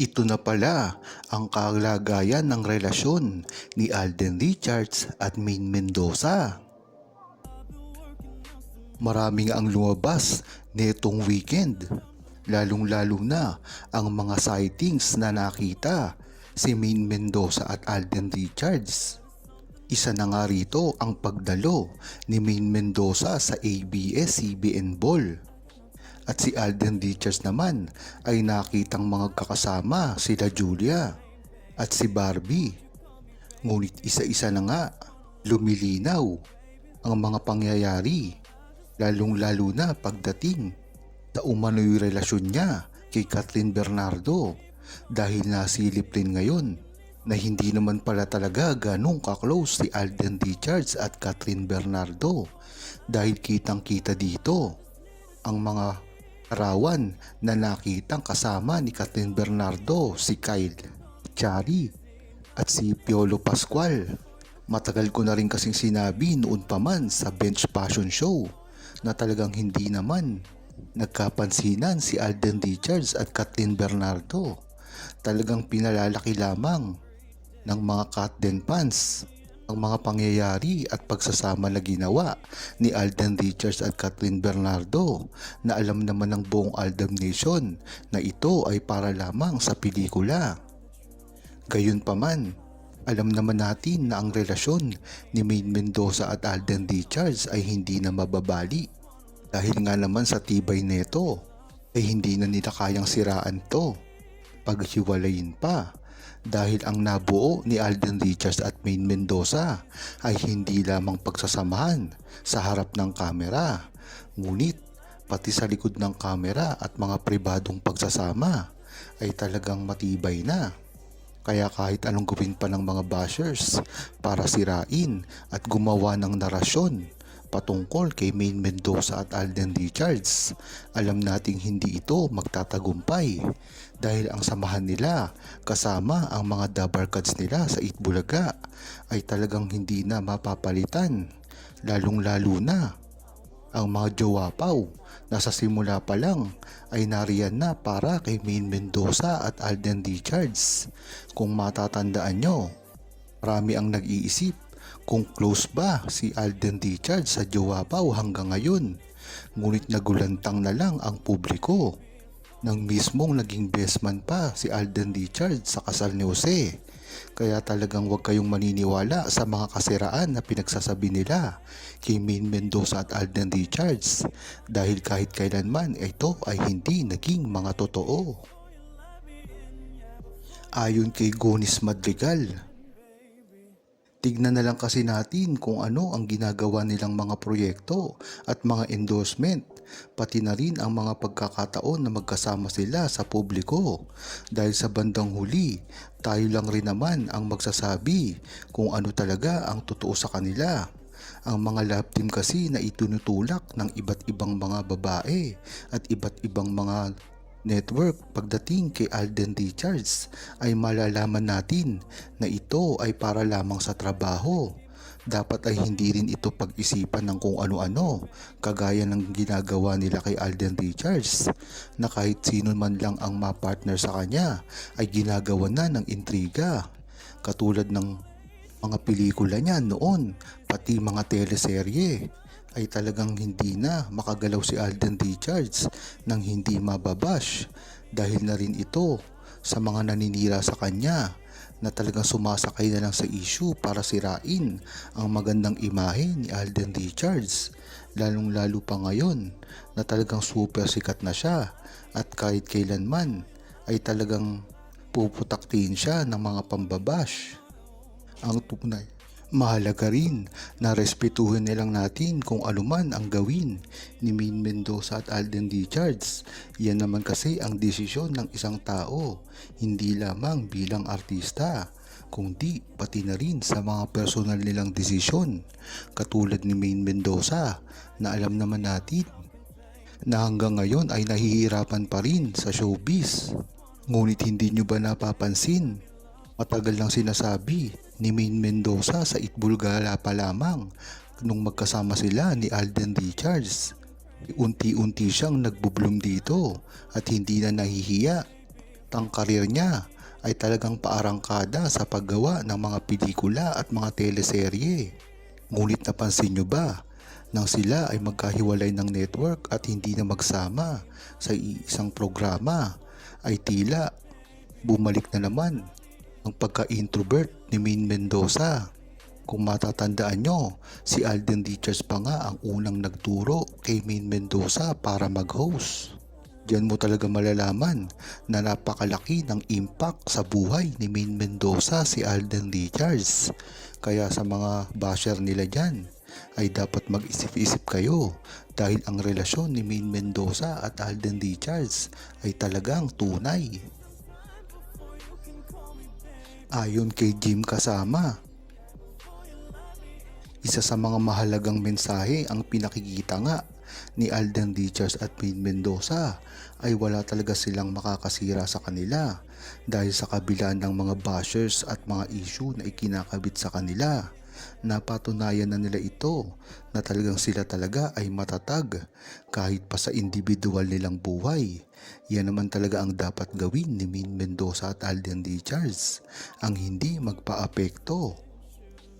Ito na pala ang kalagayan ng relasyon ni Alden Richards at Maine Mendoza. Maraming ang lumabas netong weekend. Lalong-lalo na ang mga sightings na nakita si Maine Mendoza at Alden Richards. Isa na nga rito ang pagdalo ni Maine Mendoza sa ABS-CBN Ball. At si Alden Richards naman ay nakitang mga kakasama sila Julia at si Barbie. Ngunit isa-isa na nga lumilinaw ang mga pangyayari lalong-lalo na pagdating sa umano'y relasyon niya kay Catherine Bernardo dahil nasilip rin ngayon na hindi naman pala talaga ganong kaklose si Alden Richards at Catherine Bernardo dahil kitang kita dito ang mga arawan na nakitang kasama ni Catherine Bernardo si Kyle Chari at si Piolo Pascual. Matagal ko na rin kasing sinabi noon pa man sa Bench Passion Show na talagang hindi naman nagkapansinan si Alden Richards at Kathleen Bernardo. Talagang pinalalaki lamang ng mga Kathleen fans ang mga pangyayari at pagsasama na ginawa ni Alden Richards at Kathleen Bernardo na alam naman ng buong Aldam Nation na ito ay para lamang sa pelikula. Gayunpaman, alam naman natin na ang relasyon ni Maine Mendoza at Alden Richards ay hindi na mababali dahil nga naman sa tibay neto ay hindi na nila kayang siraan to paghiwalayin pa dahil ang nabuo ni Alden Richards at Maine Mendoza ay hindi lamang pagsasamahan sa harap ng kamera ngunit pati sa likod ng kamera at mga pribadong pagsasama ay talagang matibay na. Kaya kahit anong gawin pa ng mga bashers para sirain at gumawa ng narasyon patungkol kay Maine Mendoza at Alden Richards, alam nating hindi ito magtatagumpay dahil ang samahan nila kasama ang mga dabarkads nila sa Itbulaga ay talagang hindi na mapapalitan lalong lalo na ang mga jowapaw na sa simula pa lang ay nariyan na para kay Maine Mendoza at Alden Richards. Kung matatandaan nyo, marami ang nag-iisip kung close ba si Alden Richards sa jowapaw hanggang ngayon. Ngunit nagulantang na lang ang publiko nang mismong naging best man pa si Alden Richards sa kasal ni Jose. Kaya talagang huwag kayong maniniwala sa mga kasiraan na pinagsasabi nila kay Maine Mendoza at Alden Richards dahil kahit kailanman ito ay hindi naging mga totoo. Ayon kay Gonis Madrigal, Tignan na lang kasi natin kung ano ang ginagawa nilang mga proyekto at mga endorsement, pati na rin ang mga pagkakataon na magkasama sila sa publiko. Dahil sa bandang huli, tayo lang rin naman ang magsasabi kung ano talaga ang totoo sa kanila. Ang mga love team kasi na itunutulak ng iba't ibang mga babae at iba't ibang mga network pagdating kay Alden Richards ay malalaman natin na ito ay para lamang sa trabaho. Dapat ay hindi rin ito pag-isipan ng kung ano-ano kagaya ng ginagawa nila kay Alden Richards na kahit sino man lang ang mapartner sa kanya ay ginagawa na ng intriga katulad ng mga pelikula niya noon pati mga teleserye ay talagang hindi na makagalaw si Alden Richards nang hindi mababash dahil na rin ito sa mga naninira sa kanya na talagang sumasakay na lang sa issue para sirain ang magandang imahe ni Alden Richards. Lalong lalo pa ngayon na talagang super sikat na siya at kahit kailanman ay talagang puputaktin siya ng mga pambabash. Ang tunay Mahalaga rin na respetuhin nilang natin kung anuman ang gawin ni Min Mendoza at Alden Richards. Yan naman kasi ang desisyon ng isang tao, hindi lamang bilang artista, kundi pati na rin sa mga personal nilang desisyon. Katulad ni Maine Mendoza na alam naman natin na hanggang ngayon ay nahihirapan pa rin sa showbiz. Ngunit hindi nyo ba napapansin? Matagal lang sinasabi ni Maine Mendoza sa Itbulgara pa lamang nung magkasama sila ni Alden Richards. Unti-unti siyang nagbubloom dito at hindi na nahihiya ang karir niya ay talagang paarangkada sa paggawa ng mga pelikula at mga teleserye. Ngunit napansin nyo ba nang sila ay magkahiwalay ng network at hindi na magsama sa isang programa ay tila bumalik na naman ang pagka-introvert ni Main Mendoza. Kung matatandaan nyo, si Alden Richards pa nga ang unang nagturo kay Main Mendoza para mag-host. Diyan mo talaga malalaman na napakalaki ng impact sa buhay ni Main Mendoza si Alden Richards. Kaya sa mga basher nila dyan, ay dapat mag-isip-isip kayo dahil ang relasyon ni Main Mendoza at Alden Richards ay talagang tunay. Ayon kay Jim Kasama, isa sa mga mahalagang mensahe ang pinakikita nga ni Alden Richards at Main Mendoza ay wala talaga silang makakasira sa kanila dahil sa kabila ng mga bashers at mga issue na ikinakabit sa kanila. Napatunayan na nila ito na talagang sila talaga ay matatag kahit pa sa individual nilang buhay. Yan naman talaga ang dapat gawin ni Main Mendoza at Alden Richards ang hindi magpa-apekto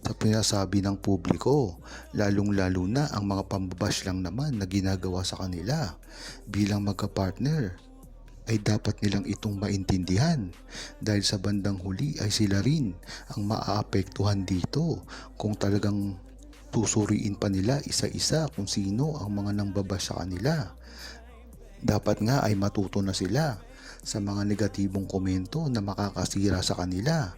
sa pinasabi ng publiko, lalong-lalo na ang mga pambabash lang naman na ginagawa sa kanila bilang magka-partner ay dapat nilang itong maintindihan dahil sa bandang huli ay sila rin ang maaapektuhan dito kung talagang susuriin pa nila isa-isa kung sino ang mga nangbabash sa kanila. Dapat nga ay matuto na sila sa mga negatibong komento na makakasira sa kanila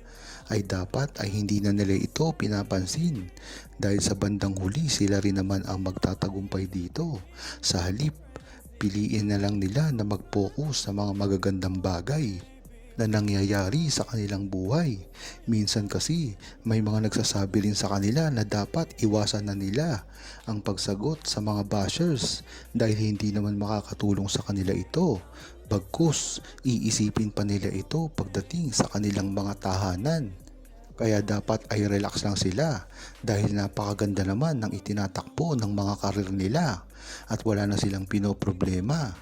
ay dapat ay hindi na nila ito pinapansin dahil sa bandang huli sila rin naman ang magtatagumpay dito. Sa halip, piliin na lang nila na mag-focus sa mga magagandang bagay na nangyayari sa kanilang buhay. Minsan kasi may mga nagsasabi rin sa kanila na dapat iwasan na nila ang pagsagot sa mga bashers dahil hindi naman makakatulong sa kanila ito. Bagkus, iisipin pa nila ito pagdating sa kanilang mga tahanan. Kaya dapat ay relax lang sila dahil napakaganda naman ng itinatakbo ng mga karir nila at wala na silang pinoproblema.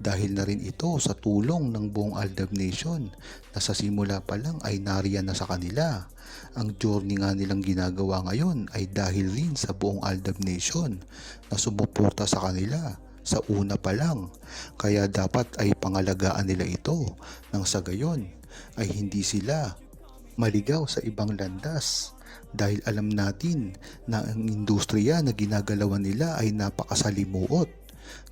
Dahil na rin ito sa tulong ng buong Aldab Nation na sa simula pa lang ay nariyan na sa kanila. Ang journey nga nilang ginagawa ngayon ay dahil rin sa buong Aldab Nation na sumuporta sa kanila sa una pa lang. Kaya dapat ay pangalagaan nila ito nang sa gayon ay hindi sila maligaw sa ibang landas dahil alam natin na ang industriya na ginagalawan nila ay napakasalimuot.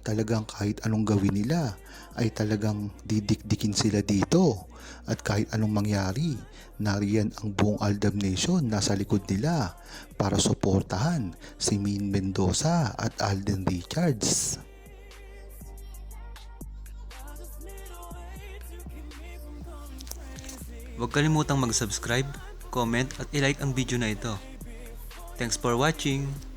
Talagang kahit anong gawin nila ay talagang didikdikin sila dito at kahit anong mangyari, nariyan ang buong Aldab Nation nasa likod nila para suportahan si Min Mendoza at Alden Richards. Huwag kalimutang mag-subscribe, comment at ilike ang video na ito. Thanks for watching!